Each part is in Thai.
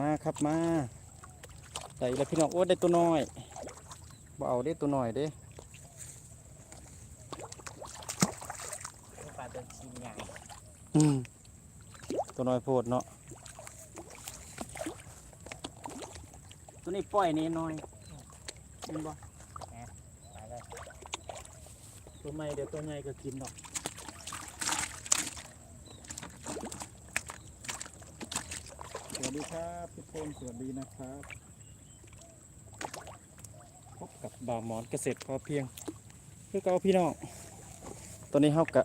มาครับมาได้แล้วพี่น้องโอ้ได้ตัวน้อยบ่เอาได้ตัวน้อยเด้ปลาตัวชิ้นใหญ่อืมตัวน้อยโพดเนาะตัวนี้ปล่อยนี่น้อยเห็นบ่ไปเลยตัวใหม่เดี๋ยวตัวใหญ่ก็กินดอก สวัสดีครับทุกคนสวัสดีนะครับ พบกับบ่าวหมอนเกษตรพอเพียงเพื่อเก่าพี่น้องตอนนี้เฮากะ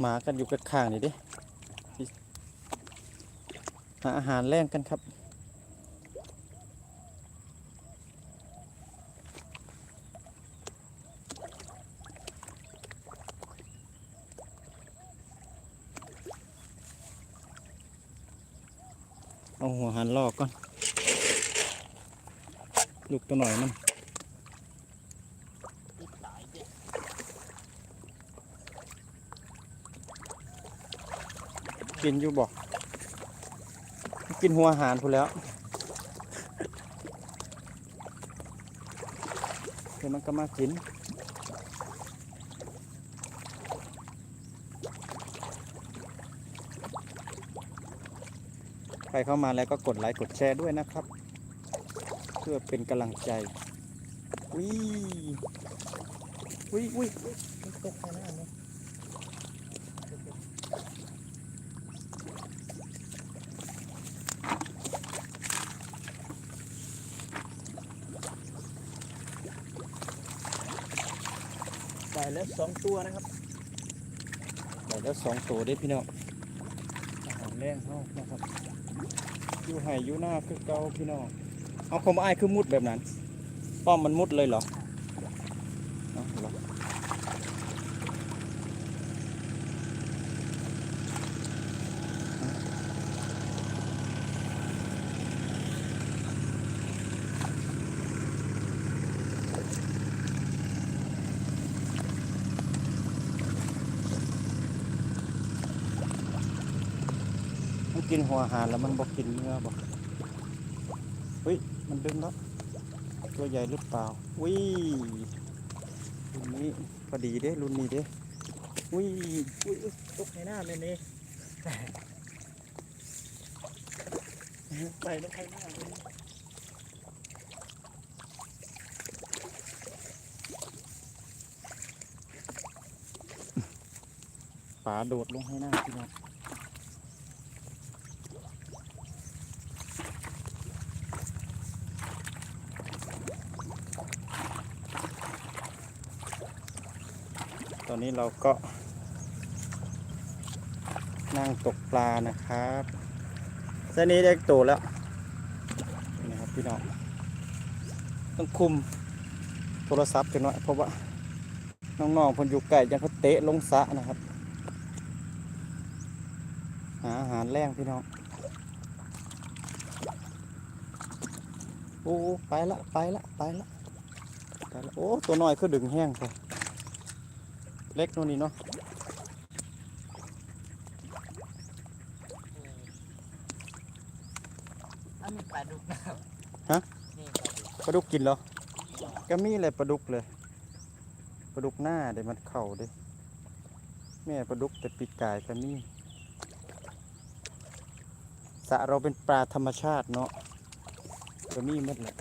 หมากันอยู่กับข้างนี่เดิหาอาหารแรงกันครับ เอาหัวหันลอกก่อน ลูกตัวหน่อยมันกินอยู่บอกกินหัวอาหารพูแล้วเดี๋ยวมันก็มากิน รเข้ามาแล้วก็กดไลค์กดแชร์ด้วยนะครับ เพื่อเป็นกำลังใจวิวิวิตกไปหน้าเนี่ยได้แล้วสองตัวนะครับได้แล้วสองตัวเด้พี่น้องอาหารแรงเขานะครับ อยู่ไห่อยู่หน้าคือเก่าพี่น้องเอาคมอ้ายคือมุดแบบนั้น ป้อมมันมุดเลยเหรอเอาเหรอมัน กินหัวหารแล้วมันบอกกินเนื้อบอกเฮ้ย มันดึงแล้วตัวใหญ่หรือเปล่าวิรุ่นนี้พอดีเด้รุ่นนี้เด้วิอุ้ยอุ้ยตกในหน้าเลยนี่ไปแล้วไปหน้าเลยป่าโดดลงให้หน้าพี่น้อง นี้เราก็ นั่งตกปลานะครับเส้นนี้ได้โตแล้วนะครับพี่น้องต้องคุมโทรศัพท์จังหน่อยเพราะว่าน้องๆเพนอยู่ไก่ยังเขาเตะลงสะนะครับหาอาหารแรงพี่น้องโอ้ไปละไปละไปละไปละโอ้ตัวน้อยคือดึงแห้งไป เล็กโน่นนี่เนาะอันนี้ปลาดุกนะฮะนี่ปลาดุกปลาดุกกินเหรอก็มีเลยปลาดุกเลยปลาดุกหน้าเดี๋ยวมันเข่าเด้แม่ปลาดุกแต่ปีกกายก็มีสระเราเป็นปลาธรรมชาติเนาะก็มีหมดเลย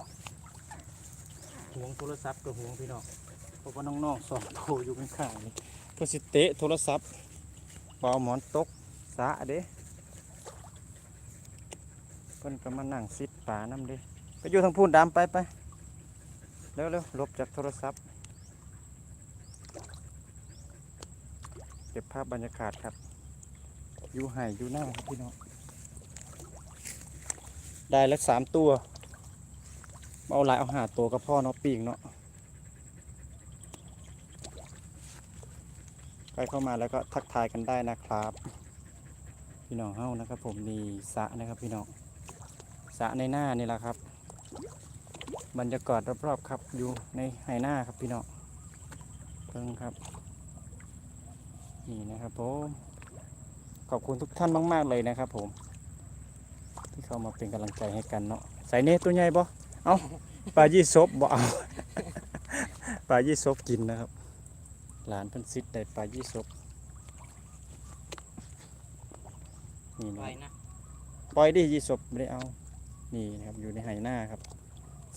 ห่วงโทรศัพท์ก็ห่วงพี่น้อง เพราะว่าน้องๆสองโตอยู่ข้างๆนี่ก็สิเตะโทรศัพท์เบาหมอนตกสะเด้เพิ่นก็มานั่งซิดปลาน้ำเด้ไปอยู่ทางพูนดำไปไปเร็วเร็วๆหลบจากโทรศัพท์ เก็บภาพบรรยากาศครับ อยู่ไห่อยู่หน้าครับพี่น้อง ได้แล้วสามตัว เอาหลายเอาหาตัวกับพ่อเนาะปีกเนาะ ใครเข้ามาแล้วก็ทักทายกันได้นะครับ พี่น้องเฮ้านะครับ ผมมีสะนะครับพี่น้องสะในหน้านี่แหละครับ บรรยากาศรอบๆครับอยู่ในไหหน้าครับพี่น้องเพิ่งครับ นี่นะครับผมขอบคุณทุกท่านมาก ๆ เลยนะครับ ผม ที่เข้ามาเป็นกำลังใจให้กันเนาะใส่เนตัวใหญ่บ่เอาปลายี่สบบ่เอาปลายี่สบกินนะครับ หลานเพิ่นซิดได้ปลายี่สบนี่ไว้นะนะปล่อยดิยี่สบไม่ได้เอา นี่นะครับอยู่ในไหหน้าครับ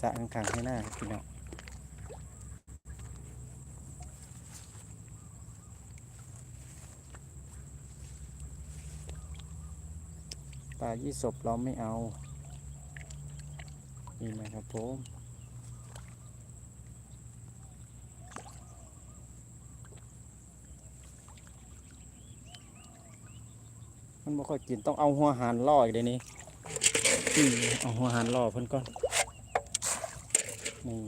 สระข้างๆไหหน้าครับพี่น้องปลายี่สบเราไม่เอา นี่นะครับผม มันบ่ค่อยกินต้องเอาหัวหารล่ออีกเดี๋ยวนี้เอาหัวหารล่อเพิ่นก่อนนี่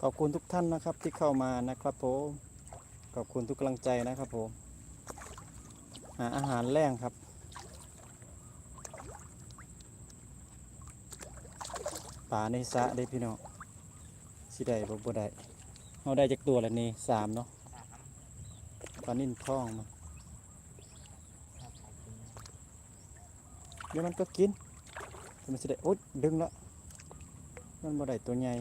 ขอบคุณทุกท่านนะครับที่เข้ามานะครับผม อบคุณทุกกำลังใจนะครับผมหาอาหารแรงครับ ป่าในสะได้พี่น้องสิได้บ่บ่ได้เอาได้จากตัวแล้วนี่สามเนาะปลานิ่นท้องมาครับขอบคุณนะเดี๋ยวมันก็กินมันสิได้โอ๊ยดึงละมันบ่ได้ตัวใหญ่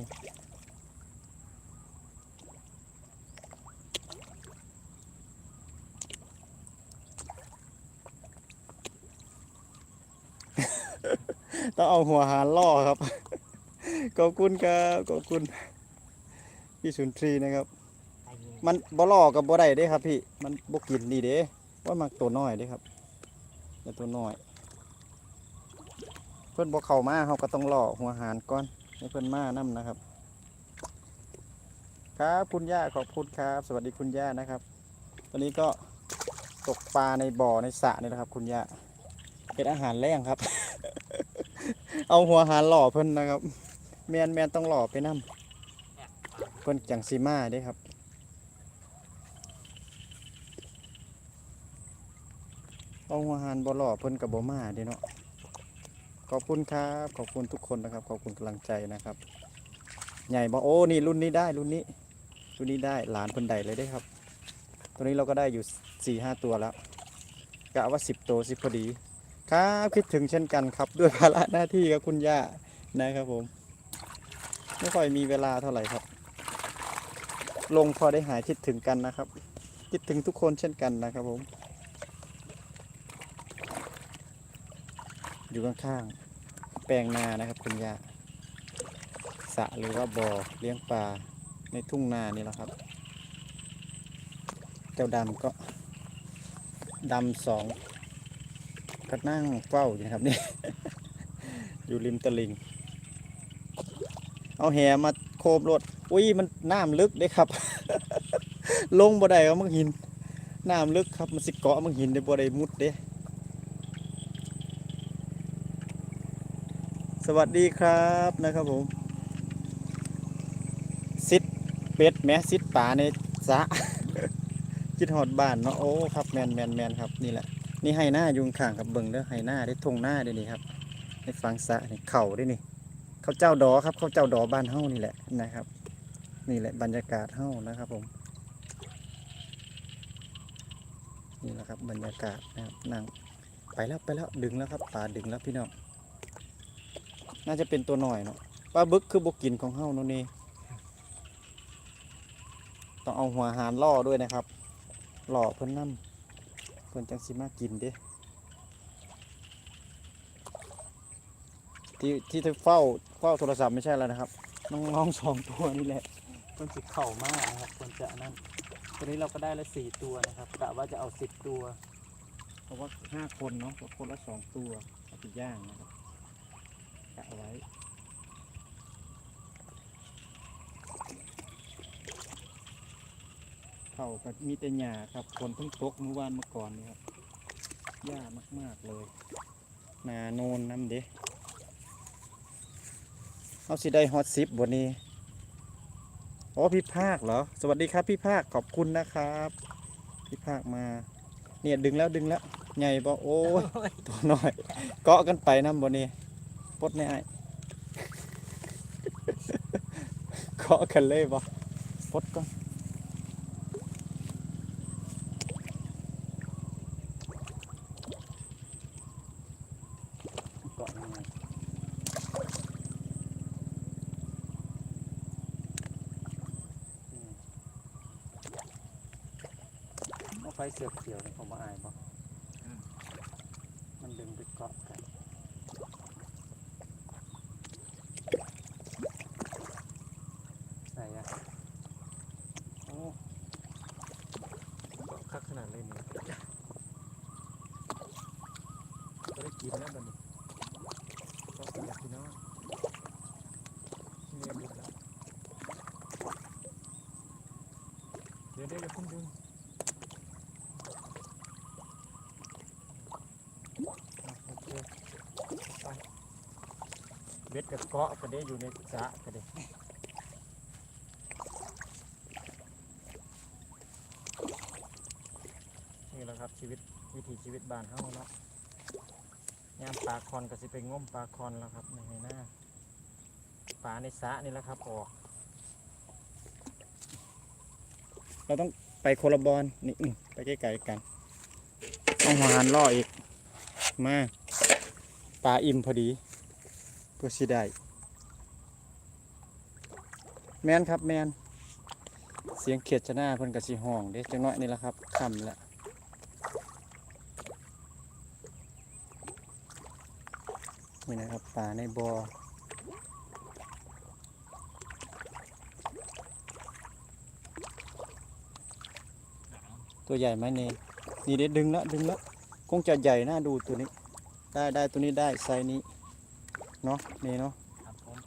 ต้องเอาหัวหารล่อครับ ขอบคุณครับขอบคุณพี่สุนทรีนะครับ มันบ่ล่อกับบ่ได้เด้ครับ พี่มันบ่กินนี่เด้ว่ามักตัวน้อยเด้ครับแต่ตัวน้อย เพิ่อนบ่เข้ามาเฮาก็ต้องล่อหัวหารก่อนให้เพิ่อนมานํนะครับ ครับคุณย่าขอบคุณครับ สวัสดีคุณย่านะครับ ตอนนี้ก็ตกปลาในบ่อในสระนี่นะครับ คุณย่าเป็นอาหารแรงครับ เอาหัวหารล่อเพิ่นนะครับ แมนแมนต้องหล่อไปนํแอบปลาเพิ่นจังสีมาเด้ครับเอาหัวหารบ่หล่อเพิ่นกับบ่มาเด้เนาะขอบคุณครับ ขอบคุณทุกคนนะครับ ขอบคุณกำลังใจนะครับ ใหญ่บ่โอ้นี่รุ่นนี้ได้รุ่นนี้รุ่นนี้ได้หลานเพิ่นได้เลยได้ครับ ตัวนี้เราก็ได้อยู่สี่ห้าตัวแล้วกะว่าสิบตัวสิพอดี ครับคิดถึงเช่นกันครับ ด้วยภาระหน้าที่กับคุณย่านะครับผม ไม่ค่อยมีเวลาเท่าไหร่ครับ ลงพอได้หายคิดถึงกันนะครับ คิดถึงทุกคนเช่นกันนะครับผม อยู่ข้างๆแปลงนานะครับคุณย่าสระหรือว่าบ่อเลี้ยงปลาในทุ่งนานี่แหละครับ เจ้าดำก็ดำสอง ก็นั่งเฝ้าอยู่ครับนี่ อยู่ริมตลิ่งเอาแหมาโคบรถอุ้ยมันน้ำลึกเด้ครับ ลงบ่ได้ครับมึงหินน้ำลึกครับมันสิเกาะมึงหินได้บ่ได้มุดเด้สวัสดีครับนะครับผมซิดเป็ดแหมซิดป่าในสะคิดหอดบ้านเนาะโอ้ครับแมนแมนแมนครับนี่แหละ นี่ให้หน้ายุงข้างกับเบิงเด้อให้หน้าได้ทงหน้าได้นี่ครับในฟังสะนี่เข่าได้นี่เขาเจ้าดอครับเขาเจ้าดอบ้านเฮ้านี่แหละนะครับ นี่แหละบรรยากาศเฮ้านะครับผมนี่แหละครับบรรยากาศนะครับนั่งไปแล้วไปแล้วดึงแล้วครับปลาดึงแล้วพี่น้องน่าจะเป็นตัวหน่อยเนาะปลาบึกคือบกินของเฮ้าโน่นนี่ต้องเอาหัวหารล่อด้วยนะครับหล่อเพิ่นน้ำ พิ่นจังสิมากินเด้ที่ที่เฝ้าเฝ้าโทรศัพท์ไม่ใช่แล้วนะครับน้องๆสองตัวนี่แหละมันสิเข่ามากนะครับควรจะนั่นตัวนี้เราก็ได้ละสี่ตัวนะครับกะว่าจะเอาสิบตัวเพราะว่าห้าคนเนาะคนละสองตัวเอาไปย่างนะครับกะเอาไว้ เขาก็มีแต่หญ้าครับคนเพิ่งตกเมื่อวานเมื่อก่อนนี่ครับหญ้ามาก ๆ เลย นาโนนน้ำเด้เอาสิได้ฮอตซิปวันนี้อ๋อพี่ภาคเหรอ สวัสดีครับพี่ภาคขอบคุณนะครับ พี่ภาคมา เนี่ยดึงแล้วดึงแล้ว ใหญ่บ่โอ้ยตัวน้อย เกาะกันไปนำบ่นี่ปลดแน่ไอ้เกาะกันเลยบ่ปลดก่อนเกาะยังไงอืมเอา ไฟเสือกเขียวนี่ผมมาอายบ่มันดึงไปเกาะกันใส่อะโอ้เกาะคักขนาดเลยนี่ก็ได้กินแล้วบัดนี้ก็กินแล้วพี่น้องเนี่ยบุกแล้วเดี๋ยวเดี๋ยวอย่าเพิ่งดึง อะโอเคไป เบ็ดกับเกาะก็ได้อยู่ในสระก็ได้นี่แหละครับชีวิตวิถีชีวิตบ้านเฮาเนาะยามปลาคอนก็สิไปง้มปลาคอนแล้วครับในหน้าปลาในสระนี่แหละครับออกเราต้องไปโคลบอนนี่ไปใกล้ๆกันต้องหวานล่ออีกมาปลาอิ่มพอดี เพื่อสิได้ แมนครับแมนเสียงเขียดชน้าเพิ่นกะสิห้องเด้จังน้อยนี่แหละครับค่ำล้วนี่นะครับปลาในบ่อตัวใหญ่ไหมเนนี่เด็ดดึงแล้วดึงแล้วคงจะใหญ่น่าดูตัวนี้ ได้ได้ตัวนี้ได้ไซนี้ เนาะนี่เนาะครับผม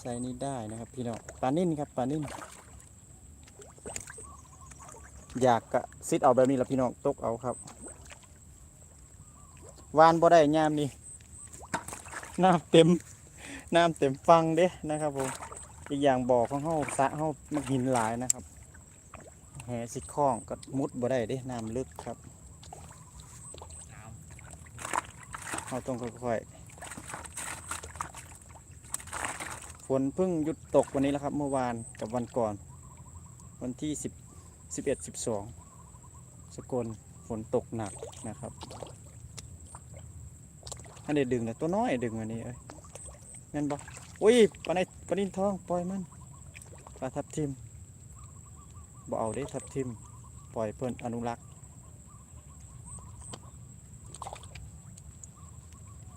ไซส์นี้ได้นะครับพี่น้องปลานิ่นครับปลานิ่นอยากกะซิดเอาแบบนี้ละพี่น้องตกเอาครับวานบ่ได้ยามนี้น้ำเต็มน้ำเต็มฟังเด้นะครับผมอีกอย่างบ่อของเฮาสระเฮามันหินหลายนะครับแหสิคล้องก็มุดบ่ได้เด้น้ำลึกครับน้เราต้องค่อยๆ ฝ นเพิ่งหยุดตกวันนี้แล้วครับ เมื่อวานกับวันก่อน วันที่สิบสิบเอ็ดสิบสองสกลฝนตกหนักนะครับอันนี้ดึงนะตัวน้อยดึงอันนี้เอ้ยนั่นบ่อุ้ยปลาในปลานินทองปล่อยมันปลาทับทิมบ่เอาได้ทับทิม ปล่อยเพิ่นอนุรักษ์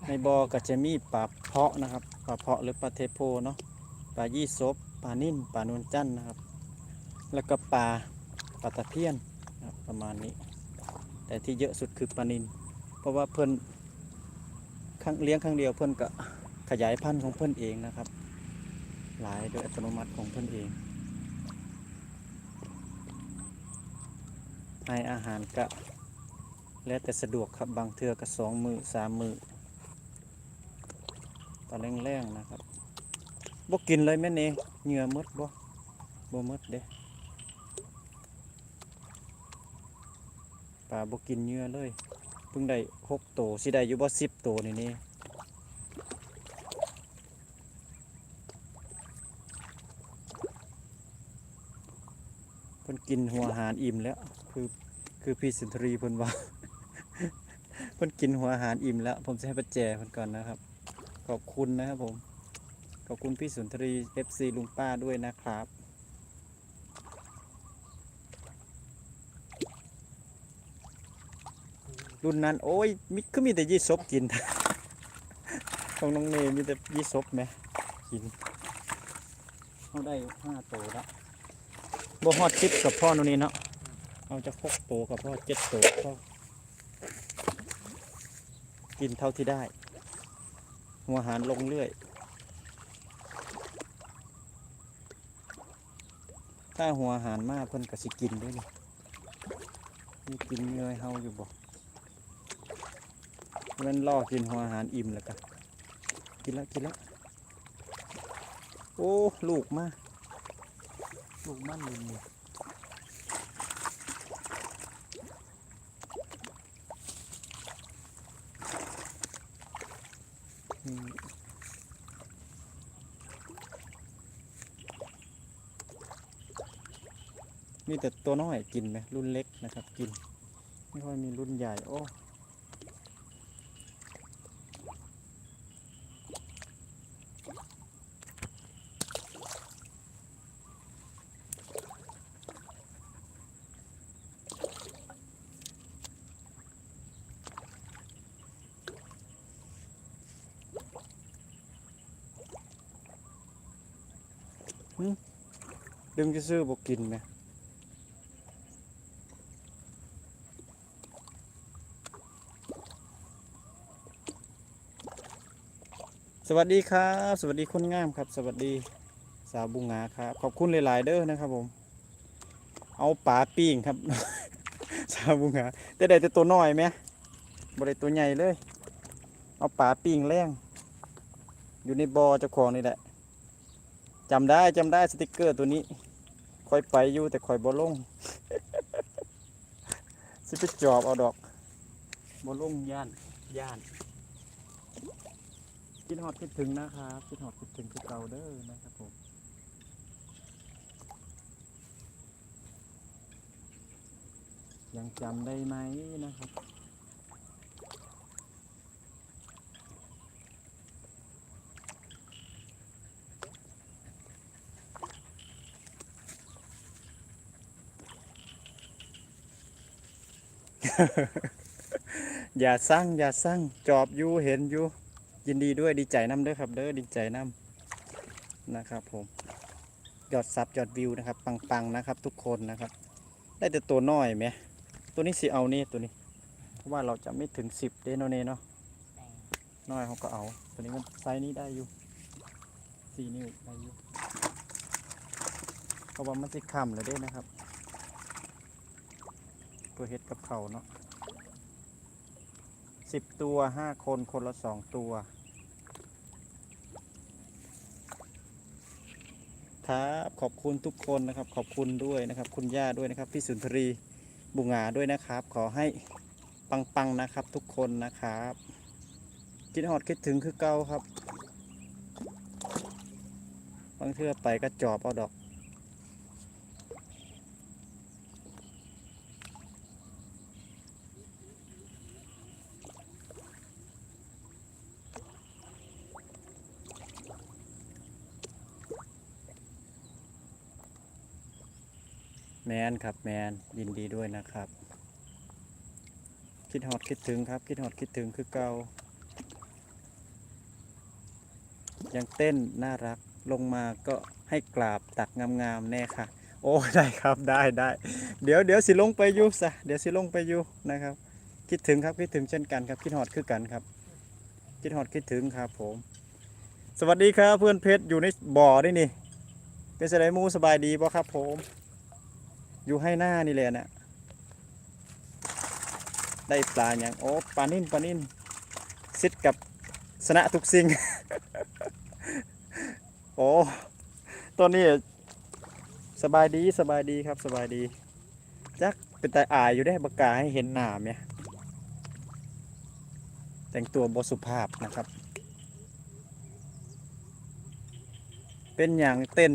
ใน บอก็จะมีปลาเพาะนะครับปลาเพาะหรือปลาเทโพเนาะปลายี่สบปลานิ่นปลานวลจันทร์นะครับ แล้วก็ปลาปลาตะเพียนประมาณนี้ แต่ที่เยอะสุดคือปลานินเพราะว่าเพิ่นครั้งเลี้ยงครั้งเดียวเพิ่นก็ขยายพันธุ์ของเพิ่นเองนะครับ หลายโดยอัตโนมัติของเพิ่นเองให้อาหารก็แล้วแต่สะดวกครับบางเทือก็สองมือสามมือ ตอนแรงๆนะครับบ่กินเลยแม่นเองเหงื่อมดบ่บ่มดเด้ปลาบ่กินเหงื่อเลยเพิ่งได้หกโตวสิได้อยู่บ่สิบโตวนี่นี่เพิ่นกินหัวอาหารอิ่มแล้ว คือคือพี่สุนทรีเพิ่นว่าเพิ่นกินหัวอาหารอิ่มแล้ว ผมจะให้ปัจแจเพิ่นก่อนนะครับ ขอบคุณนะครับผม ขอบคุณพี่สุนทรี FC ลุงป้าด้วยนะครับ รุ่นนั้น โอ้ยมิก็มีแต่ยี่สบกิน ของน้องเมย์มีแต่ยี่สบไหมกินเขาได้ห้าโตแล้วบ่ฮอดชิปกับพ่อโนนนี่เนาะเอาจะหกโตกับพ่อเจ็ดโตพ่อกินเท่าที่ได้ หัวหารลงเรื่อย ถ้าหัวหารมากเพิ่นก็สิกินด้วยนี่มีกินเงยเฮาอยู่บ่มันล่อกินหัวหารอิ่มแล้วกันกินล้วกินล้วโอ้ ลูกมา ลูกมันเลินนี่อืม มีแต่ตัวน้อยกินไหมรุ่นเล็กนะครับกิน ไม่ค่อยมีรุ่นใหญ่โอ้ดึงจะซื้อบอกกินไหม วัสดีครับ สวัสดีคนงามครับ สวัสดีสาวบุงงาครับ ขอบคุณหลาย ๆ เด้อนะครับผม เอาปลาปิ้งครับ สาวบุงงาแต่ได้แต่ตัวน้อยไหมบ่ได้ตัวใหญ่เลย เอาปลาปิ้งแรงอยู่ในบ่อเจ้าของนี่แหละจำได้จำได้สติกเกอร์ตัวนี้คอยไปอยู่แต่คอยบ่ลงสิไปจอบเอาดอกบ่ลงย่านย่าน คิดฮอดคิดถึงนะครับคิดฮอดคิดถึงคือเก่าเด้อนะครับผมยังจำได้ไหมนะครับ อย่าสั่งอย่าสั่งจอบอยู่เห็นอยู่ ยินดีด้วยดีใจน้ำเด้อครับ เด้อดีใจน้ำนะครับผมยอดซับยอดวิวนะครับ ปังๆนะครับ ทุกคนนะครับ ได้แต่ตัวน้อยไหมตัวนี้สิเอานี่ตัวนี้ เพราะว่าเราจะไม่ถึงสิบเดโนเนเนาะน้อยเขาก็เอา ตัวนี้มันไซส์นี้ได้อยู่สี่นิ้วได้อยู่เพราะว่ามันสิคำเลยเด้นะครับตัวเฮ็ดกับเขาเนาะสิบตัวห้าคนคนละสองตัว ครับ ขอบคุณทุกคนนะครับ ขอบคุณด้วยนะครับ คุณย่าด้วยนะครับ พี่สุนทรีบุงาด้วยนะครับ ขอให้ปังๆนะครับทุกคนนะครับคิดฮอดคิดถึงคือเก่าครับ บางเทื่อไปก็จอบเอาดอก มนครับแมนยินดีด้วยนะครับ คิดฮอดคิดถึงครับ คิดฮอดคิดถึงคือเก่ายังเต้นน่ารักลงมาก็ให้กราบตักงามๆแน่ค่ะ โอ้ได้ครับได้ได้เดี๋ยวเดี๋ยวสิลงไปอยู่ซะเดี๋ยวสิลงไปอยู่นะครับ คิดถึงครับคิดถึงเช่นกันครับ คิดฮอดคือกันครับ คิดฮอดคิดถึงครับผม สวัสดีครับเพื่อนเพชรอยู่ในบ่อนี่นี่เป็นสไลมูสบายดีป่ะครับผม อยู่ให้หน้านี่แหละนะได้ปลาอย่างโอ้ปลานิ่นปลานิ่นซิดกับสนะทุกสิ่ง โอ้ตัวนี้สบายดีสบายดีครับสบายดี จักเป็นตาอายอยู่ได้บกล้าให้เห็นหนามเนี่ยแต่งตัวบสุภาพนะครับ เป็นอย่างเต้น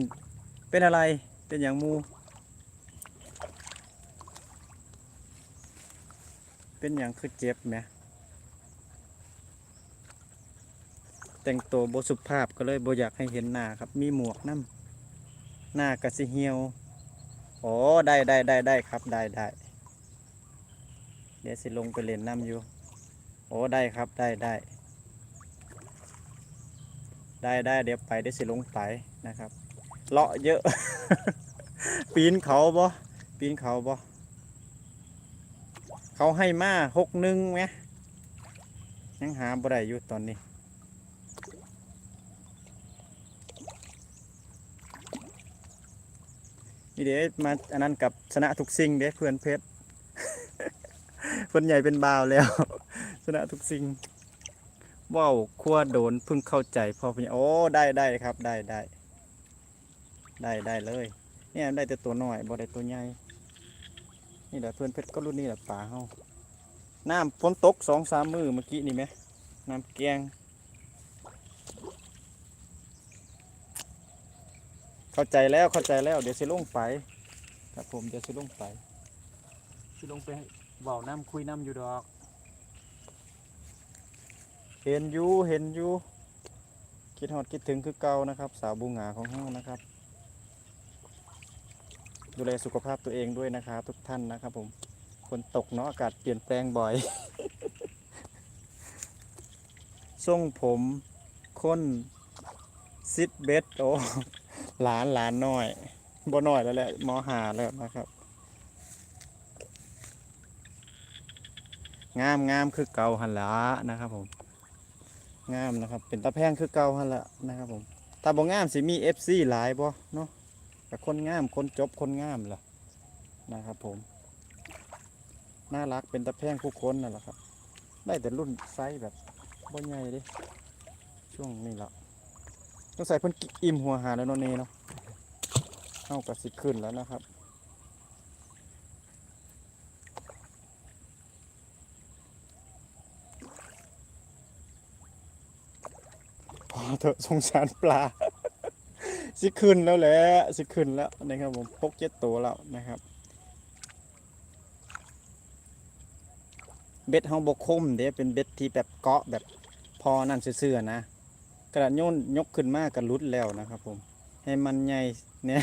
เป็นอะไรเป็นอย่างมู เป็นอย่างคือเจ็บไหมแต่งตัวบสุภาพก็เลยบอยากให้เห็นหน้าครับ มีหมวกน้ำหน้ากระสิเหียวโอ้ได้ได้ได้ได้ครับได้ได้เดี๋ยวสิลงไปเล่นน้ำอยู่โอ้ได้ครับได้ได้ได้ได้เดี๋ยวไปเดี๋ยวสิลงไปนะครับเลาะเยอะ ปีนเขาบ่ปีนเขาบ่ เขาให้มาหกหนึ่งไหมยังหาบ่ได้อยู่ตอนนี้ นี่เดี๋ยวมาอันนั้นกับชนะทุกสิ่งเด้เพื่อนเพชรเพื่อนใหญ่เป็นบ่าวแล้ว ชนะทุกสิ่งว้าวขั้วโดนเพิ่งเข้าใจพอเพี่โอ้ได้ได้ครับได้ได้ได้ได้เลย เนี่ยได้แต่ตัวน้อยบ่ได้ตัวใหญ่ นี่แหละเพื่อนเพชรก็รุ่นนี้แหละป่าเฮาน้ำฝนตกสองสามมือเมื่อกี้นี่ไหมน้ำแกง เข้าใจแล้วเข้าใจแล้ว เดี๋ยวสิลงไปครับผมเดี๋ยวสิลงไปสิลงไปเบาน้ำคุยน้ำอยู่ดอก เห็นอยู่เห็นอยู่คิดหอดคิดถึงคือเก่านะครับ สาวบูงหาของเฮานะครับ ดูแลสุขภาพตัวเองด้วยนะครับทุกท่านนะครับผมฝนตกเนาะอากาศเปลี่ยนแปลงบ่อย ทรงผมค้นซิดเบสโอหลานหลานน้อยบ่น้อยแล้วแหละมอหาแล้วนะครับ งามงามคือเก่าหันละนะครับผม งามนะครับ เป็นตะแพงคือเก่าหันละนะครับผมถ้าบ่งามสิมี FC หลายบ่เนาะ แต่คนงาม คนจบคนงามล่ะนะครับผม น่ารักเป็นตะแพงคู่คนนั่นแหละครับ ได้แต่รุ่นไซส์แบบบ่ใหญ่ดิช่วงนี้ละต้องใส่เพิ่นกิอิ่มหัวหาแล้วเนเนเนาะเข้ากับสิขึ้นแล้วนะครับพอเถอะสงสารปลา สิขึ้นแล้วแหละสิขึ้นแล้วนะครับผมพกเจ็ดตัวแล้วนะครับ เบ็ดเฮาบกคมเด้เป็นเบ็ดที่แบบเกาะแบบพอนั่นเสื่อๆนะ กระโยนยกขึ้นมาก็รุดแล้วนะครับผมให้มันใหญ่เนี่ย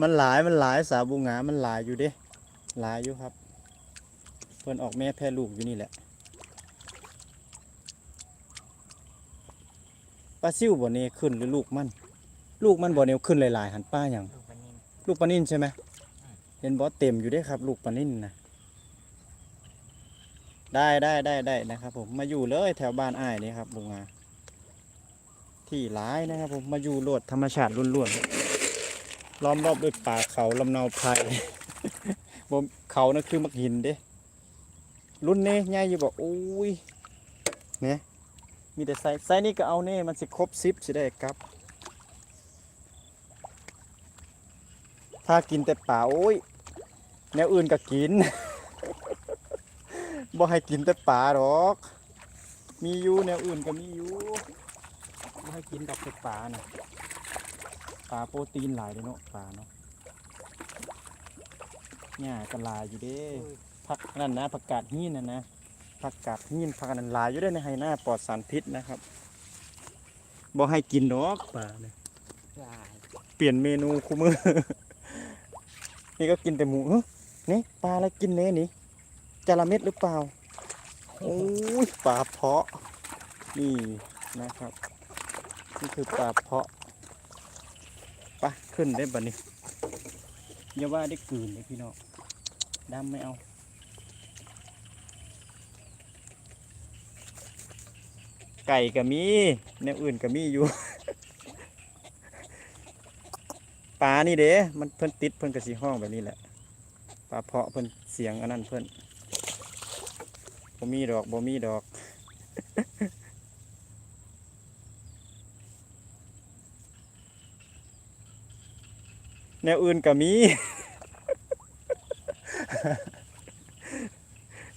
มันหลายมันหลายสาบูงามันหลายอยู่เด้หลายอยู่ครับเพิ่นออกแม่แพร่ลูกอยู่นี่แหละปลาซิ่วบ่เนขึ้นหรือลูกมัน ลูกมันบ่เนวขึ้นหลายๆหันป้าอย่างลูกปลานินลูกปลานิ่นใช่ไหมเห็นบอสเต็มอยู่เด้ครับ ลูกปลานิ่นนะได้ได้ได้ได้นะครับ ผมมาอยู่เลยแถวบ้านอ้ายนี่ครับลุงอาที่หลายนะครับ ผมมาอยู่โลดธรรมชาติล้วนๆล้อมรอบด้วยป่าเขาลำเนาไพรบมเขานั่นคือมักหินเด้รุ่นนี้ใหญ่อยู่บอกอุ้ยเนี่ยมีแต่ไซส์ไซส์นี้ก็เอาเน่มันสิครบซิปสิได้ครับ ถ้ากินแต่ป่าโอ้ยแนวอื่นก็กินบ่ให้กินแต่ป่าหรอก มีอยู่แนวอื่นก็มีอยู่บ่ให้กินดอกแต่ป่านะปลาโปรตีนหลายเลยเนาะปลาเนาะเนี่ยก็หลายอยู่เด้ผักนั่นนะผักกาดหินน่ะนะผักกาดหินผักอันนั้นหลายอยู่ได้ในไฮหน้าปลอดสารพิษนะครับบ่ให้กินดอกปลาเนี่ยลายเปลี่ยนเมนูคู่มือ นี่ก็กินแต่หมูเนี่ปลาอะไรกินเน่นี่จระเม็ดหรือเปล่าโอ้ยปลาเพาะ นี่นะครับนี่คือปลาเพาะปะขึ้นได้บัดนี้อย่าว่าได้กลืนเลยพี่น้องดำไม่เอาไก่ก็มีแนวอื่นก็มีอยู่ ปลานี่เด้มันเพิ่นติดเพิ่นกระสีห้องแบบนี้แหละปลาเพาะเพิ่นเสียงอันนั้นเพิ่นบ่มีดอกบ่มีดอก แนวอื่นก็มี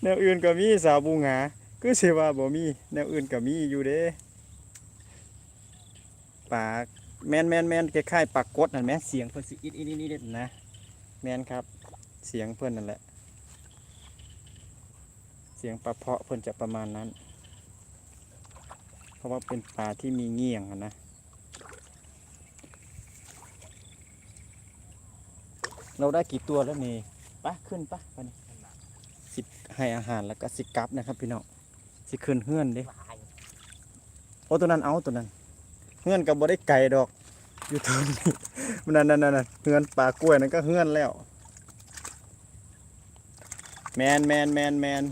แนวอื่นก็มีสาวบูงหงาคือสิว่าบ่มี แนวอื่นก็มีอยู่เด้ปลา แมนแมนแมนคล้ายๆปากกดนั่นแหมเสียงเพิ่นสิอิดอิดอิดอิดนะ แมนครับ เสียงเพิ่นนั่นแหละ เสียงปลาเพาะเพิ่นจะประมาณนั้น เพราะว่าเป็นปลาที่มีเงี่ยงอะนะเราได้กี่ตัวแล้วนี่ปะขึ้นปะไปนี่สิให้อาหารแล้วก็สิกลับนะครับ พี่น้องสิขึ้นเฮือนเด้ลายโอ้ตัวนั้นเอาตัวนั้น เฮือนกับบ่ได้ไก่ดอก อยู่ตรงนี้มันนั่นนั่นนั่นเฮือนป่ากล้วยนั่นก็เฮือนแล้ว แมนแมนแมนแมน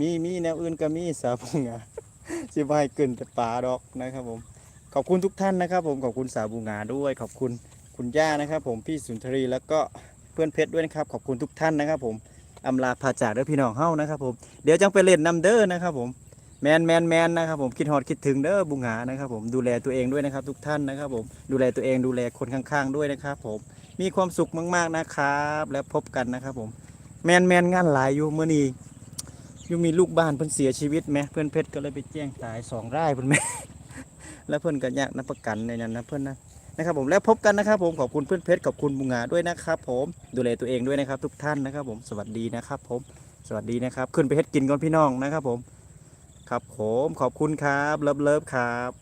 มีมีแนวอื่นก็มีสาบุงอะสิบให้เกินแต่ป่าดอกนะครับผมขอบคุณทุกท่านนะครับผมขอบคุณสาบุงาด้วย ขอบคุณคุณย่านะครับ ผมพี่สุนทรีแล้วก็เพื่อนเพชรด้วยนะครับ ขอบคุณทุกท่านนะครับผม อำลาพาจากเด้อพี่น้องเฮานะครับผมเดี๋ยวจังไปเล่นน้ำเด้อนะครับผมแมนแมนแมนนะครับผมคิดฮอดคิดถึงเด้อบุงหานะครับผมดูแลตัวเองด้วยนะครับทุกท่านนะครับผมดูแลตัวเองดูแลคนข้างๆด้วยนะครับผมมีความสุขมากๆนะครับ แล้วพบกันนะครับผมแมนแมนงานหลายอยู่เมื่อนี้อยู่มีลูกบ้านเพิ่นเสียชีวิตไหมเพื่อนเพชรก็เลยไปแจ้งตายสองรายเพิ่นไหมแล้วเพิ่นก็ยากนับประกันในนั้นนะเพิ่นนะ นะครับผมแล้วพบกันนะครับผมขอบคุณเพื่อนเพชรขอบคุณบุงงาด้วยนะครับ ผมดูแลตัวเองด้วยนะครับ ทุกท่านนะครับ ผมสวัสดีนะครับ ผมสวัสดีนะครับ ขึ้นไปเฮ็ดกินก่อนพี่น้องนะครับ ผม ครับผมขอบคุณครับเลิฟเลิฟครับ